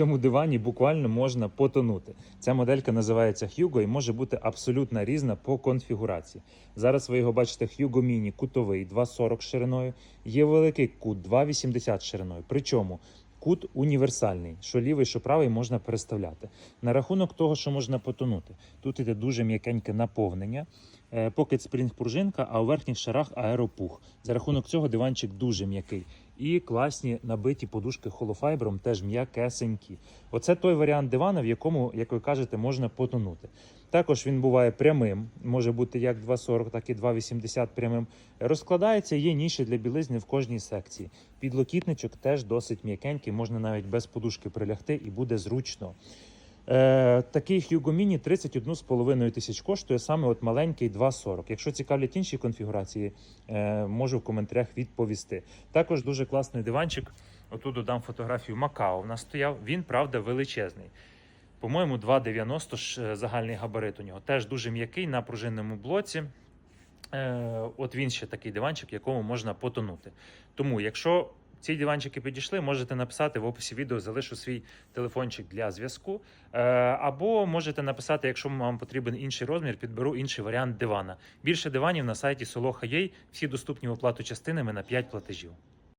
цьому дивані буквально можна потонути. Ця моделька називається Hugo і може бути абсолютно різна по конфігурації. Зараз ви його бачите Hugo Mini кутовий 2,40 шириною. Є великий кут 2,80 шириною. Причому кут універсальний, що лівий, що правий можна переставляти. На рахунок того, що можна потонути. Тут іде дуже м'якеньке наповнення. Е, Покет спринг пружинка, а у верхніх шарах аеропух. За рахунок цього диванчик дуже м'який. І класні набиті подушки холофайбером, теж м'якесенькі. Оце той варіант дивана, в якому, як ви кажете, можна потонути. Також він буває прямим, може бути як 2,40, так і 2,80 прямим. Розкладається, є ніші для білизни в кожній секції. Підлокітничок теж досить м'якенький, можна навіть без подушки прилягти і буде зручно. Е, такий Hugo Mini 31,5 тисяч коштує саме от маленький 2,40. Якщо цікавлять інші конфігурації, е, можу в коментарях відповісти. Також дуже класний диванчик. Отут додам фотографію Макао. У нас стояв. Він, правда, величезний. По-моєму, 2,90 е, загальний габарит у нього. Теж дуже м'який на пружинному блоці. От він ще такий диванчик, якому можна потонути. Тому, якщо ці диванчики підійшли, можете написати в описі відео, залишу свій телефончик для зв'язку. Е, або можете написати, якщо вам потрібен інший розмір, підберу інший варіант дивана. Більше диванів на сайті Solo.ua, всі доступні в оплату частинами на 5 платежів.